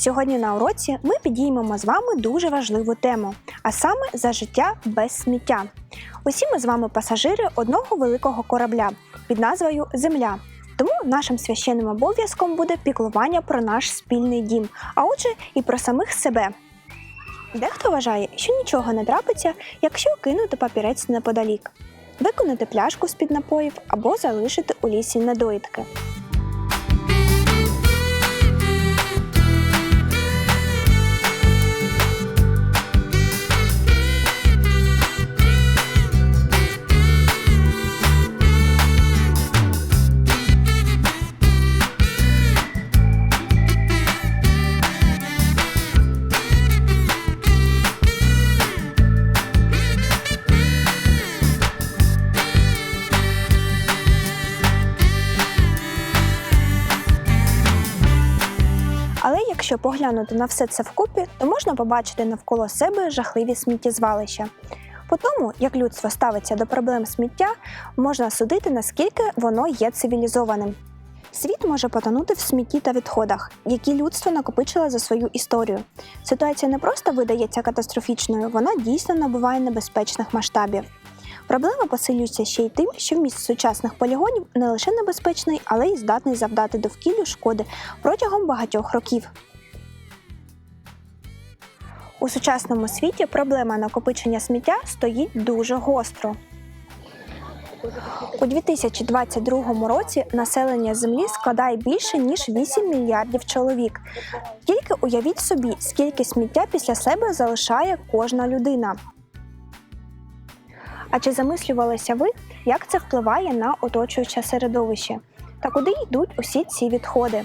Сьогодні на уроці ми підіймемо з вами дуже важливу тему, а саме за життя без сміття. Усі ми з вами пасажири одного великого корабля під назвою Земля. Тому нашим священним обов'язком буде піклування про наш спільний дім, а отже, і про самих себе. Дехто вважає, що нічого не трапиться, якщо кинути папірець неподалік, виконати пляшку з-під напоїв або залишити у лісі недоїдки. Якщо поглянути на все це вкупі, то можна побачити навколо себе жахливі сміттєзвалища. По тому, як людство ставиться до проблем сміття, можна судити, наскільки воно є цивілізованим. Світ може потонути в смітті та відходах, які людство накопичило за свою історію. Ситуація не просто видається катастрофічною, вона дійсно набуває небезпечних масштабів. Проблема посилюється ще й тим, що вміст сучасних полігонів не лише небезпечний, але й здатний завдати довкіллю шкоди протягом багатьох років. У сучасному світі проблема накопичення сміття стоїть дуже гостро. У 2022 році населення Землі складає більше ніж 8 мільярдів чоловік. Тільки уявіть собі, скільки сміття після себе залишає кожна людина. А чи замислювалися ви, як це впливає на оточуюче середовище? Та куди йдуть усі ці відходи?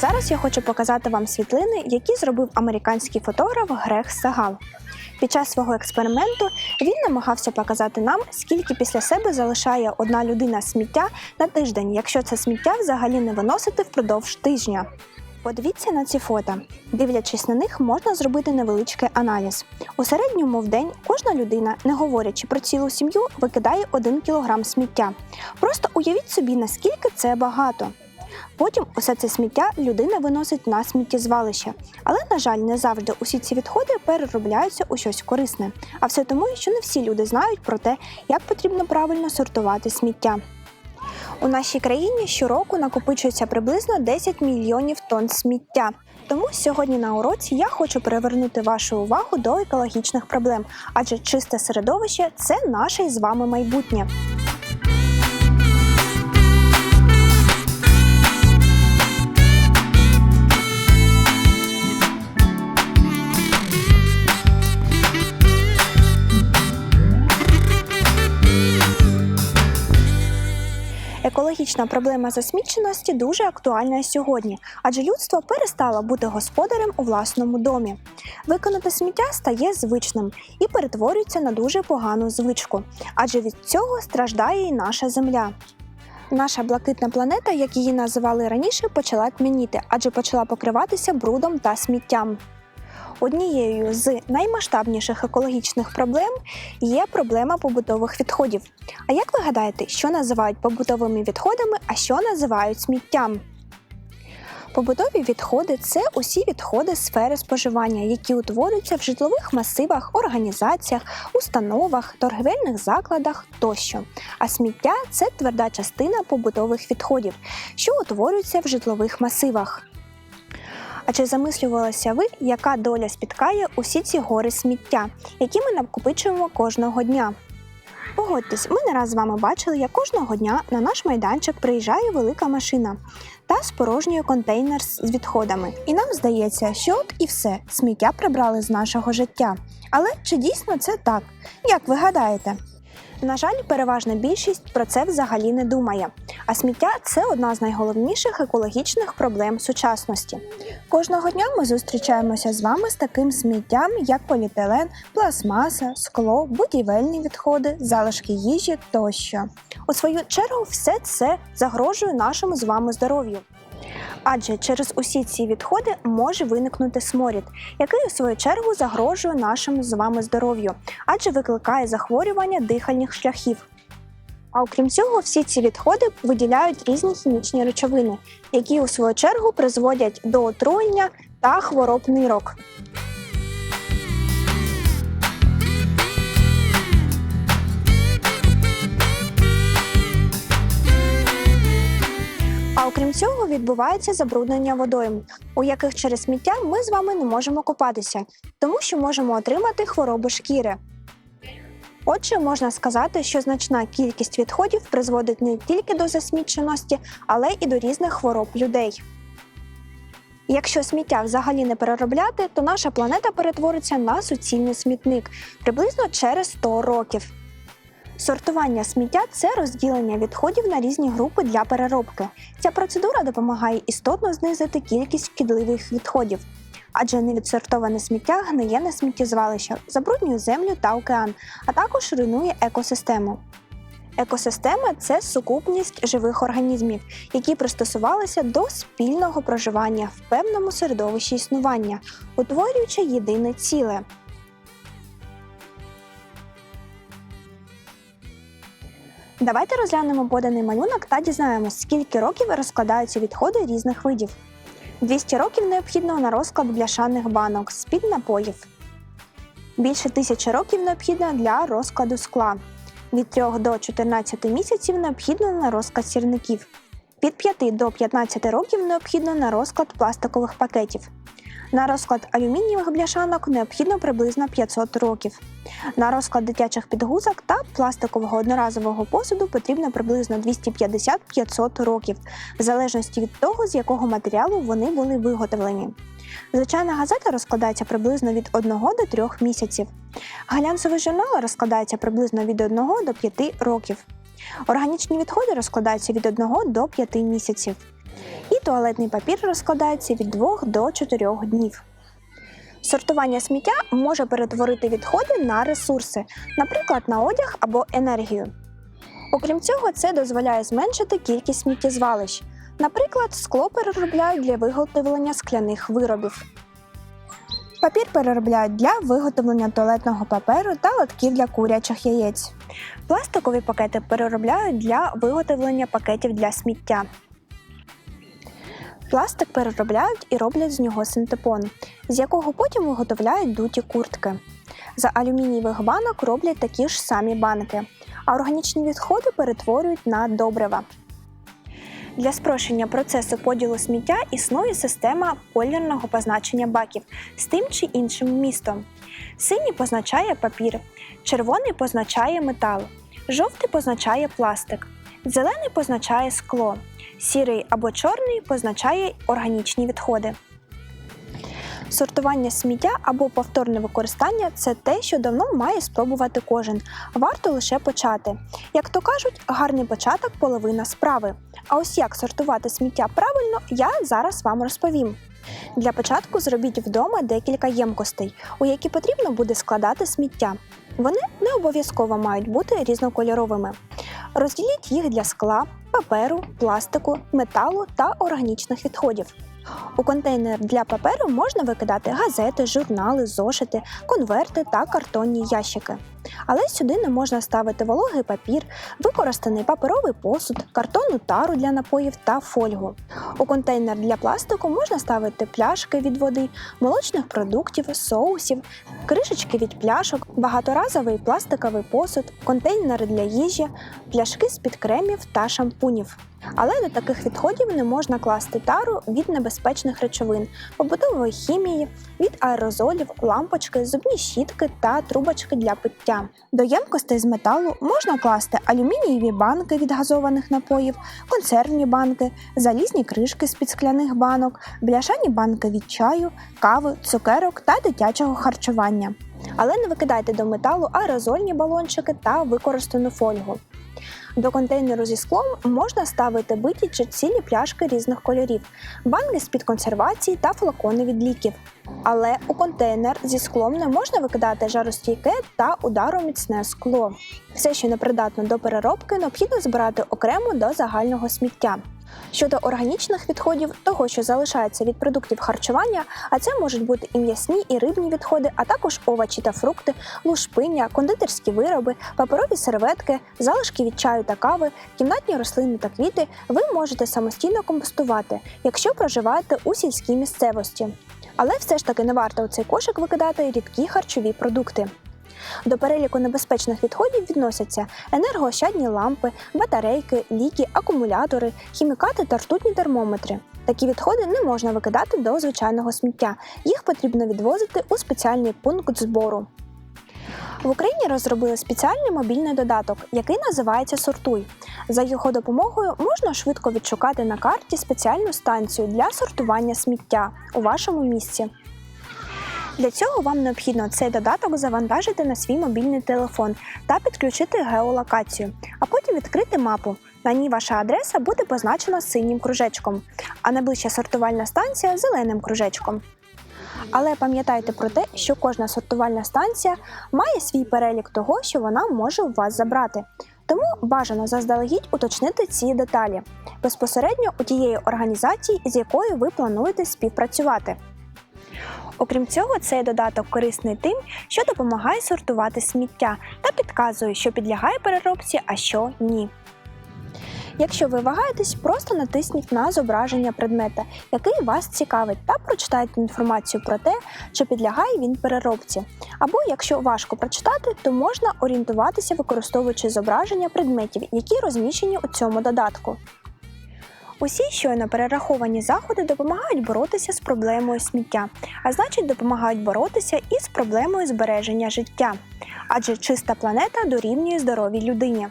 Зараз я хочу показати вам світлини, які зробив американський фотограф Грег Сагал. Під час свого експерименту він намагався показати нам, скільки після себе залишає одна людина сміття на тиждень, якщо це сміття взагалі не виносити впродовж тижня. Подивіться на ці фото. Дивлячись на них, можна зробити невеличкий аналіз. У середньому в день кожна людина, не говорячи про цілу сім'ю, викидає 1 кг сміття. Просто уявіть собі, наскільки це багато. Потім усе це сміття людина виносить на сміттєзвалище. Але, на жаль, не завжди усі ці відходи переробляються у щось корисне. А все тому, що не всі люди знають про те, як потрібно правильно сортувати сміття. У нашій країні щороку накопичується приблизно 10 мільйонів тонн сміття. Тому сьогодні на уроці я хочу привернути вашу увагу до екологічних проблем, адже чисте середовище це наше із вами майбутнє. Екологічна проблема засміченості дуже актуальна сьогодні, адже людство перестало бути господарем у власному домі. Виконати сміття стає звичним і перетворюється на дуже погану звичку, адже від цього страждає і наша земля. Наша блакитна планета, як її називали раніше, почала тьмяніти, адже почала покриватися брудом та сміттям. Однією з наймасштабніших екологічних проблем є проблема побутових відходів. А як ви гадаєте, що називають побутовими відходами, а що називають сміттям? Побутові відходи це усі відходи сфери споживання, які утворюються в житлових масивах, організаціях, установах, торгівельних закладах тощо. А сміття це тверда частина побутових відходів, що утворюються в житлових масивах. А чи замислювалися ви, яка доля спіткає усі ці гори сміття, які ми накопичуємо кожного дня? Погодьтесь, ми не раз з вами бачили, як кожного дня на наш майданчик приїжджає велика машина та спорожнює контейнер з відходами. І нам здається, що от і все, сміття прибрали з нашого життя. Але чи дійсно це так? Як ви гадаєте? На жаль, переважна більшість про це взагалі не думає. А сміття це одна з найголовніших екологічних проблем сучасності. Кожного дня ми зустрічаємося з вами з таким сміттям, як поліетилен, пластмаса, скло, будівельні відходи, залишки їжі тощо. У свою чергу, все це загрожує нашому з вами здоров'ю. Адже через усі ці відходи може виникнути сморід, який у свою чергу загрожує нашому з вами здоров'ю, адже викликає захворювання дихальних шляхів. А окрім цього, всі ці відходи виділяють різні хімічні речовини, які у свою чергу призводять до отруєння та хвороб нирок. А окрім цього, відбувається забруднення водойм, у яких через сміття ми з вами не можемо купатися, тому що можемо отримати хвороби шкіри. Отже, можна сказати, що значна кількість відходів призводить не тільки до засміченості, але і до різних хвороб людей. Якщо сміття взагалі не переробляти, то наша планета перетвориться на суцільний смітник приблизно через 100 років. Сортування сміття це розділення відходів на різні групи для переробки. Ця процедура допомагає істотно знизити кількість шкідливих відходів, адже невідсортоване сміття гниє на сміттєзвалищах, забруднює землю та океан, а також руйнує екосистему. Екосистема це сукупність живих організмів, які пристосувалися до спільного проживання в певному середовищі існування, утворюючи єдине ціле. Давайте розглянемо поданий малюнок та дізнаємось, скільки років розкладаються відходи різних видів. 200 років необхідно на розклад бляшаних банок з-під напоїв. Більше тисячі років необхідно для розкладу скла. Від 3 до 14 місяців необхідно на розклад сірників. Від 5 до 15 років необхідно на розклад пластикових пакетів. На розклад алюмінієвих бляшанок необхідно приблизно 500 років. На розклад дитячих підгузок та пластикового одноразового посуду потрібно приблизно 250-500 років, в залежності від того, з якого матеріалу вони були виготовлені. Звичайна газета розкладається приблизно від 1 до 3 місяців. Глянцевий журнал розкладається приблизно від 1 до 5 років. Органічні відходи розкладаються від 1 до 5 місяців. Туалетний папір розкладається від 2 до 4 днів. Сортування сміття може перетворити відходи на ресурси, наприклад, на одяг або енергію. Окрім цього, це дозволяє зменшити кількість сміттєзвалищ. Наприклад, скло переробляють для виготовлення скляних виробів. Папір переробляють для виготовлення туалетного паперу та лотків для курячих яєць. Пластикові пакети переробляють для виготовлення пакетів для сміття. Пластик переробляють і роблять з нього синтепон, з якого потім виготовляють дуті куртки. З алюмінієвих банок роблять такі ж самі банки, а органічні відходи перетворюють на добрива. Для спрощення процесу поділу сміття існує система полярного позначення баків з тим чи іншим містом. Синій позначає папір, червоний позначає метал, жовтий позначає пластик, зелений позначає скло, сірий або чорний позначає органічні відходи. Сортування сміття або повторне використання це те, що давно має спробувати кожен. Варто лише почати. Як то кажуть, гарний початок половина справи. А ось як сортувати сміття правильно, я зараз вам розповім. Для початку зробіть вдома декілька ємкостей, у які потрібно буде складати сміття. Вони не обов'язково мають бути різнокольоровими. Розділіть їх для скла, паперу, пластику, металу та органічних відходів. У контейнер для паперу можна викидати газети, журнали, зошити, конверти та картонні ящики. Але сюди не можна ставити вологий папір, використаний паперовий посуд, картонну тару для напоїв та фольгу. У контейнер для пластику можна ставити пляшки від води, молочних продуктів, соусів, кришечки від пляшок, багаторазовий пластиковий посуд, контейнери для їжі, пляшки з-під кремів та шампунів. Але до таких відходів не можна класти тару від небезпечних речовин, побутової хімії, від аерозолів, лампочки, зубні щітки та трубочки для пиття. До ємкостей з металу можна класти алюмінієві банки від газованих напоїв, консервні банки, залізні кришки з під скляних банок, бляшані банки від чаю, кави, цукерок та дитячого харчування. Але не викидайте до металу аерозольні балончики та використану фольгу. До контейнеру зі склом можна ставити биті чи цілі пляшки різних кольорів, банки з-під консервації та флакони від ліків. Але у контейнер зі склом не можна викидати жаростійке та удароміцне скло. Все, що непридатно до переробки, необхідно збирати окремо до загального сміття. Щодо органічних відходів, того, що залишається від продуктів харчування, а це можуть бути і м'ясні, і рибні відходи, а також овочі та фрукти, лушпиння, кондитерські вироби, паперові серветки, залишки від чаю та кави, кімнатні рослини та квіти, ви можете самостійно компостувати, якщо проживаєте у сільській місцевості. Але все ж таки не варто у цей кошик викидати рідкі харчові продукти. До переліку небезпечних відходів відносяться енергоощадні лампи, батарейки, ліки, акумулятори, хімікати та ртутні термометри. Такі відходи не можна викидати до звичайного сміття. Їх потрібно відвозити у спеціальний пункт збору. В Україні розробили спеціальний мобільний додаток, який називається Сортуй. За його допомогою можна швидко відшукати на карті спеціальну станцію для сортування сміття у вашому місці. Для цього вам необхідно цей додаток завантажити на свій мобільний телефон та підключити геолокацію, а потім відкрити мапу. На ній ваша адреса буде позначена синім кружечком, а найближча сортувальна станція зеленим кружечком. Але пам'ятайте про те, що кожна сортувальна станція має свій перелік того, що вона може у вас забрати. Тому бажано заздалегідь уточнити ці деталі безпосередньо у тієї організації, з якою ви плануєте співпрацювати. Окрім цього, цей додаток корисний тим, що допомагає сортувати сміття та підказує, що підлягає переробці, а що ні. Якщо ви вагаєтесь, просто натисніть на зображення предмета, який вас цікавить, та прочитайте інформацію про те, чи підлягає він переробці. Або якщо важко прочитати, то можна орієнтуватися, використовуючи зображення предметів, які розміщені у цьому додатку. Усі щойно перераховані заходи допомагають боротися з проблемою сміття, а значить допомагають боротися і з проблемою збереження життя. Адже чиста планета дорівнює здоровій людині.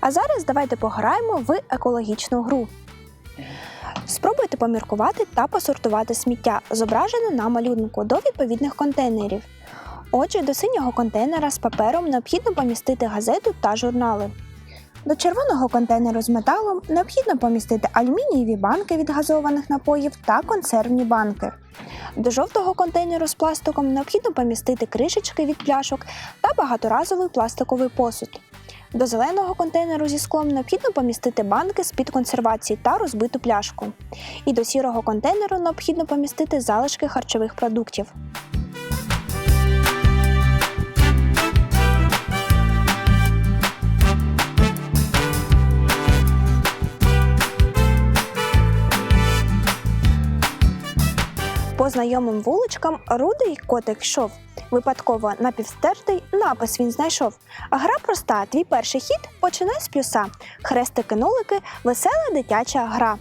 А зараз давайте пограємо в екологічну гру. Спробуйте поміркувати та посортувати сміття, зображене на малюнку до відповідних контейнерів. Отже, до синього контейнера з папером необхідно помістити газету та журнали. До червоного контейнеру з металом необхідно помістити алюмінієві банки від газованих напоїв та консервні банки. До жовтого контейнеру з пластиком необхідно помістити кришечки від пляшок та багаторазовий пластиковий посуд. До зеленого контейнеру зі склом необхідно помістити банки з-під консервації та розбиту пляшку. І до сірого контейнеру необхідно помістити залишки харчових продуктів. По знайомим вуличкам рудий котик йшов. Випадково напівстертий напис він знайшов. Гра проста, твій перший хід починай з плюса. Хрестики-нулики, весела дитяча гра.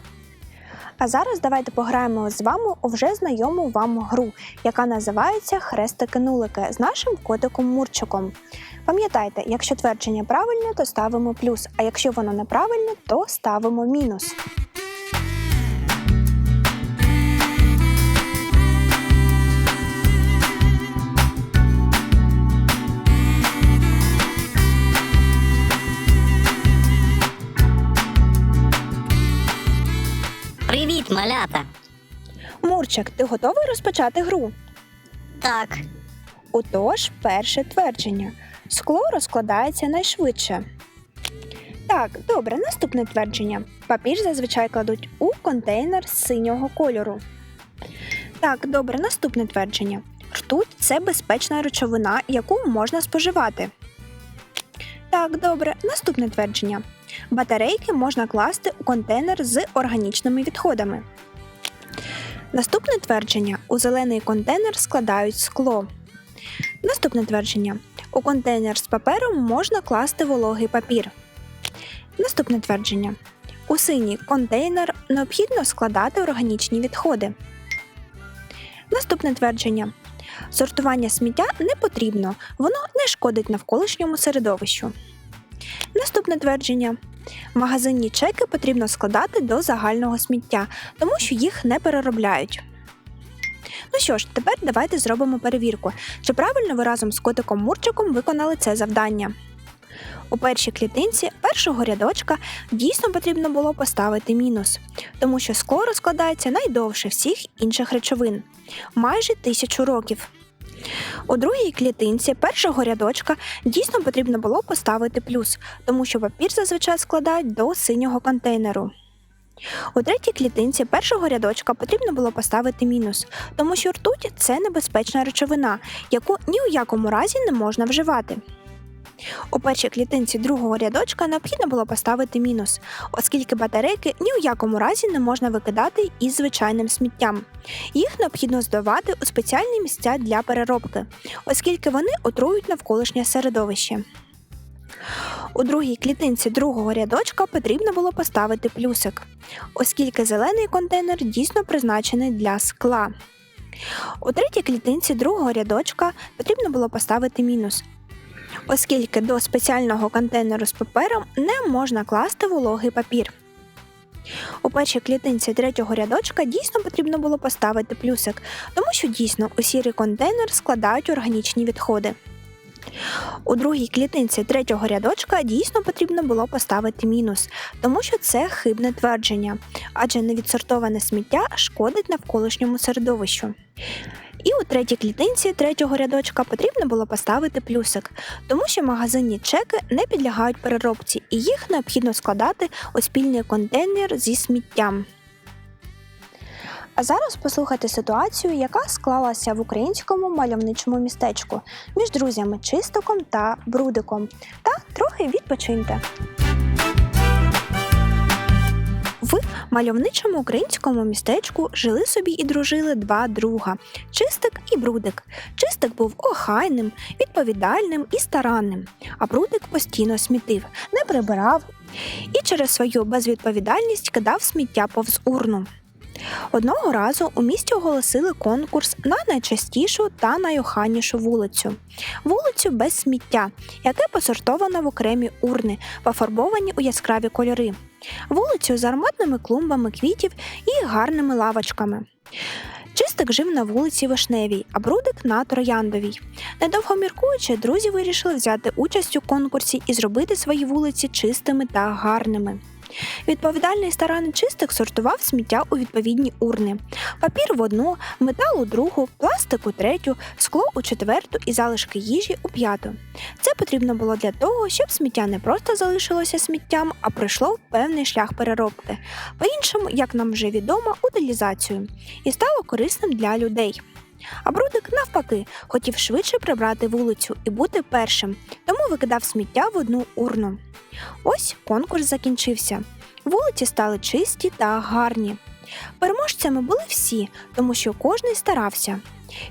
А зараз давайте пограємо з вами у вже знайому вам гру, яка називається Хрестики-нулики з нашим котиком Мурчиком. Пам'ятайте, якщо твердження правильне, то ставимо плюс, а якщо воно неправильне, то ставимо мінус. Привіт, малята! Мурчик, ти готовий розпочати гру? Так, Отож, перше твердження. Скло розкладається найшвидше. Так, добре, наступне твердження. Папір зазвичай кладуть у контейнер синього кольору. Так, добре, наступне твердження. Ртуть це безпечна речовина, яку можна споживати. Так, добре, наступне твердження. Батарейки можна класти у контейнер з органічними відходами. Наступне твердження: у зелений контейнер складають скло. Наступне твердження: у контейнер з папером можна класти вологий папір. Наступне твердження: у синій контейнер необхідно складати органічні відходи. Наступне твердження: сортування сміття не потрібно, воно не шкодить навколишньому середовищу. Наступне твердження: магазинні чеки потрібно складати до загального сміття, тому що їх не переробляють. Ну що ж, тепер давайте зробимо перевірку, чи правильно ви разом з котиком Мурчиком виконали це завдання. У першій клітинці першого рядочка дійсно потрібно було поставити мінус, тому що скло розкладається найдовше всіх інших речовин майже тисячу років. У другій клітинці першого рядочка дійсно потрібно було поставити плюс, тому що папір зазвичай складають до синього контейнеру. У третій клітинці першого рядочка потрібно було поставити мінус, тому що ртуть це небезпечна речовина, яку ні у якому разі не можна вживати. У першій клітинці другого рядочка необхідно було поставити мінус, оскільки батарейки ні у якому разі не можна викидати із звичайним сміттям. Їх необхідно здавати у спеціальні місця для переробки, оскільки вони отрують навколишнє середовище. У другій клітинці другого рядочка потрібно було поставити плюсик, оскільки зелений контейнер дійсно призначений для скла. У третій клітинці другого рядочка потрібно було поставити мінус, оскільки до спеціального контейнеру з папером не можна класти вологий папір. У першій клітинці третього рядочка дійсно потрібно було поставити плюсик, тому що дійсно у сірий контейнер складають органічні відходи. У другій клітинці третього рядочка дійсно потрібно було поставити мінус, тому що це хибне твердження, адже невідсортоване сміття шкодить навколишньому середовищу. І у третій клітинці третього рядочка потрібно було поставити плюсик, тому що магазинні чеки не підлягають переробці і їх необхідно складати у спільний контейнер зі сміттям. А зараз послухайте ситуацію, яка склалася в українському мальовничому містечку між друзями Чистоком та Брудиком, та трохи відпочиньте. В мальовничому українському містечку жили собі і дружили два друга Чистик і Брудик. Чистик був охайним, відповідальним і старанним, а Брудик постійно смітив, не прибирав і через свою безвідповідальність кидав сміття повз урну. Одного разу у місті оголосили конкурс на найчастішу та найохайнішу вулицю. Вулицю без сміття, яке посортовано в окремі урни, пофарбовані у яскраві кольори. Вулицю з ароматними клумбами квітів і гарними лавочками. Чистик жив на вулиці Вишневій, а Брудик на Трояндовій. Недовго міркуючи, друзі вирішили взяти участь у конкурсі і зробити свої вулиці чистими та гарними. Відповідальний старанний чистик сортував сміття у відповідні урни: папір в одну, метал у другу, пластик у третю, скло у четверту і залишки їжі у п'яту. Це потрібно було для того, щоб сміття не просто залишилося сміттям, а пройшло певний шлях переробки, по-іншому, як нам вже відомо, утилізацію, і стало корисним для людей. А Брудик, навпаки, хотів швидше прибрати вулицю і бути першим, тому викидав сміття в одну урну. Ось конкурс закінчився. Вулиці стали чисті та гарні. Переможцями були всі, тому що кожний старався.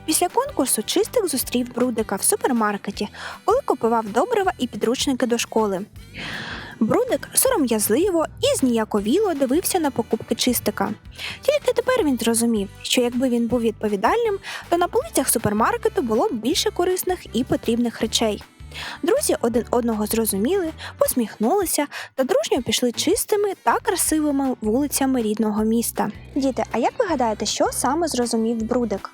Після конкурсу чистик зустрів Брудика в супермаркеті, коли купував добрива і підручники до школи. Брудик сором'язливо і зніяковіло дивився на покупки чистика. Тільки тепер він зрозумів, що якби він був відповідальним, то на полицях супермаркету було б більше корисних і потрібних речей. Друзі один одного зрозуміли, посміхнулися та дружньо пішли чистими та красивими вулицями рідного міста. Діти, а як ви гадаєте, що саме зрозумів Брудик?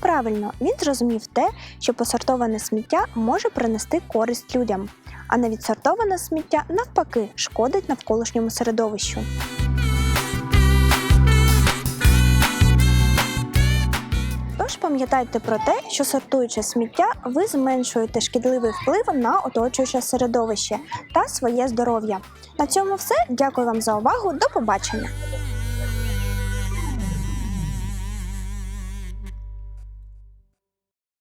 Правильно, він зрозумів те, що посортоване сміття може принести користь людям, а невідсортоване сміття навпаки шкодить навколишньому середовищу. Тож пам'ятайте про те, що сортуючи сміття, ви зменшуєте шкідливий вплив на оточуюче середовище та своє здоров'я. На цьому все. Дякую вам за увагу. До побачення!